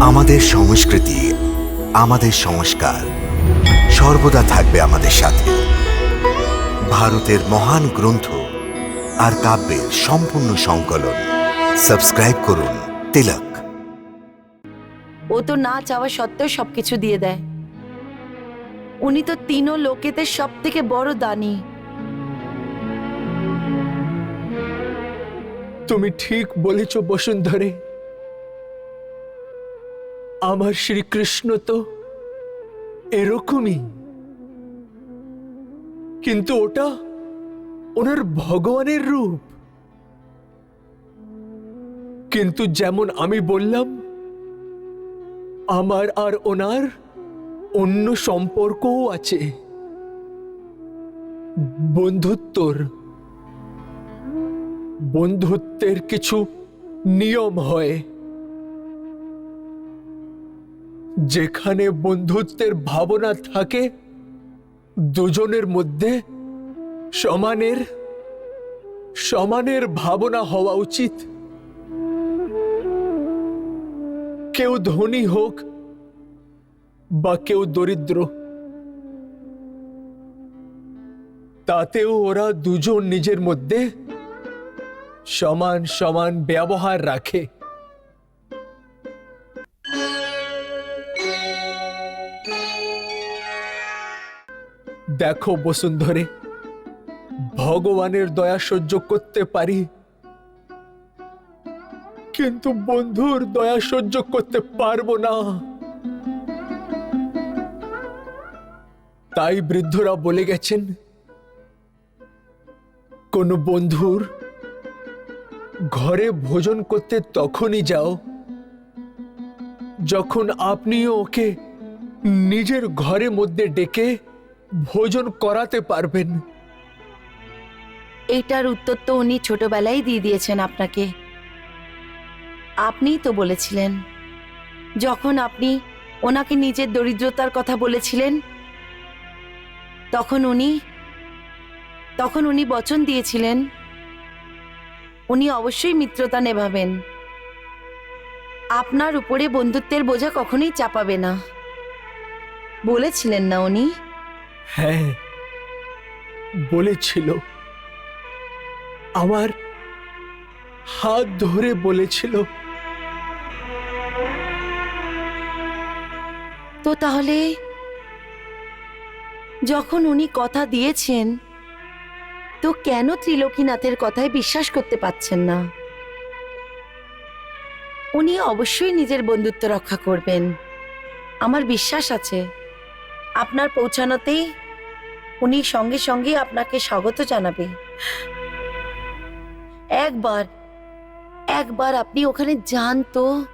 আমাদের সংস্কৃতি আমাদের সংস্কার সর্বদা থাকবে আমাদের সাথে। ভারতের মহান গ্রন্থ আর কাব্যের সম্পূর্ণ সংকলন। সাবস্ক্রাইব করুন তিলক। ও তো না চাওয়া সত্ত্বেও সবকিছু দিয়ে দেয়। উনি তো তিনও লোকেতে সব থেকে বড় দানি। তুমি ঠিক বলেছ বসুন্ধরে। আমার শ্রীকৃষ্ণ তো এরকমই। কিন্তু ওটা ওনার ভগবানের রূপ। কিন্তু যেমন আমি বললাম, আমার আর ওনার অন্য সম্পর্কও আছে। বন্ধুত্বর। বন্ধুত্বের কিছু নিয়ম হয়। যেখানে বন্ধুত্বের ভাবনা থাকে, দুজনের মধ্যে সমানের সমানের ভাবনা হওয়া উচিত। কেউ ধনী হোক বা কেউ দরিদ্র, তাতেও ওরা দুজন নিজের মধ্যে সমান সমান ব্যবহার রাখে। দেখো বসুন্ধরে, ভগবানের দয়া সহ্য করতে পারি। কিন্তু বন্ধুর দয়া সহ্য করতে পারব না। তাই বৃদ্ধরা বলে গেছেন, কোন বন্ধুর ঘরে ভোজন করতে তখনই যাও, যখন আপনিও ওকে নিজের ঘরে মধ্যে ডেকে ভোজন করাতে পারবেন। এটার উত্তর তো উনি ছোটবেলায় দিয়ে দিয়েছেন আপনাকে। আপনিই তো বলেছিলেন। যখন আপনি ওনাকে নিজের দরিদ্রতার কথা বলেছিলেন, তখন উনি তখন উনি বচন দিয়েছিলেন। উনি অবশ্যই মিত্রতা নেভাবেন। আপনার উপরে বন্ধুত্বের বোঝা কখনোই চাপাবে না। বলেছিলেন না উনি। হ্যাঁ বলেছিল। আমার হাত ধরে বলেছিল। তো তাহলে, যখন উনি কথা দিয়েছেন, তো কেন ত্রিলোকীনাথের কথায় বিশ্বাস করতে পাচ্ছেন না? উনি অবশ্যই নিজের বন্ধুত্ব রক্ষা করবেন। আমার বিশ্বাস আছে, আপনার পৌঁছানোতেই উনি সঙ্গে সঙ্গে আপনাকে স্বাগত জানাবে। একবার একবার আপনি ওখানে যান তো।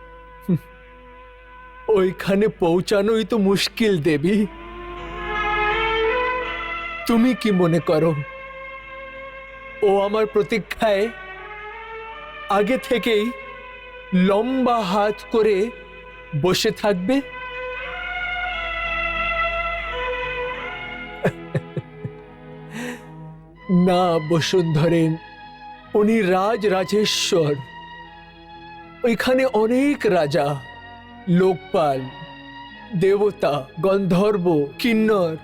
ওইখানে পৌঁছানোই তো মুশকিল, দেবী। তুমি কি মনে করো? ও আমার প্রতীক্ষায় আগে থেকেই লম্বা হাত করে বসে থাকবে? না, বসুন্ধরেন। উনি রাজ রাজেশ্বর ওইখানে অনেক রাজা, লোকপাল, দেবতা, গন্ধর্ব, কিন্নর।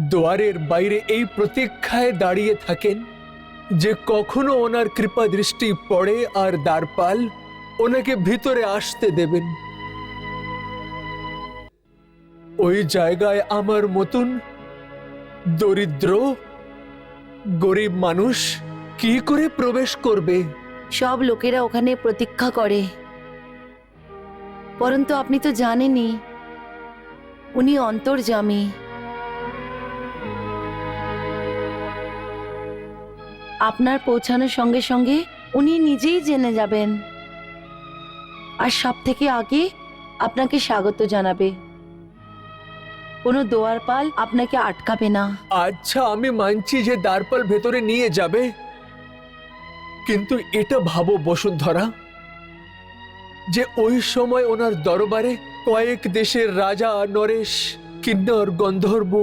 দুয়ারের বাইরে এই প্রতীক্ষায় দাঁড়িয়ে থাকেন যে কখনো ওনার কৃপা দৃষ্টি পড়ে আর দ্বারপাল ওনাকে ভিতরে আসতে দেবেন। ওই জায়গায় আমার মতন দরিদ্র গরিব মানুষ কি করে প্রবেশ করবে? সব লোকেরা ওখানে প্রতীক্ষা করে। পরন্তু আপনি তো জানেনই, উনি অন্তর্জামী আপনার পৌঁছানোর সঙ্গে সঙ্গে উনি নিজেই জেনে যাবেন। আর সব থেকে আগে আপনাকে স্বাগত জানাবে। কোনো দোয়ারপাল আপনাকে আটকাবে না। আচ্ছা আমি মানছি যে দ্বারপাল ভেতরে নিয়ে যাবে। কিন্তু এটা ভাবো বসুন্ধরা, যে ওই সময় ওনার দরবারে কয়েক দেশের রাজা, নরেশ, কিন্নর, গন্ধর্ব,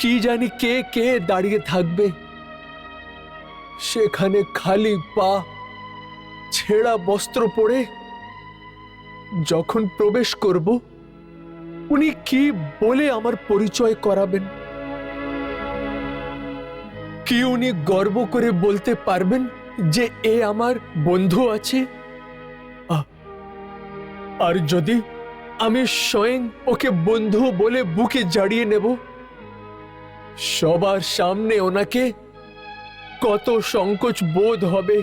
কি জানি কে কে দাঁড়িয়ে থাকবে। সেখানে খালি পা, ছেঁড়া বস্ত্র পরে যখন প্রবেশ করব উনি কি বলে আমার পরিচয় করাবেন? কি উনি গর্ব করে বলতে পারবেন যে এ আমার বন্ধু আছে? আর যদি আমি স্বয়ং ওকে বন্ধু বলে বুকে জড়িয়ে নেব, সবার সামনে ওনাকে কত সংকোচ বোধ হবে।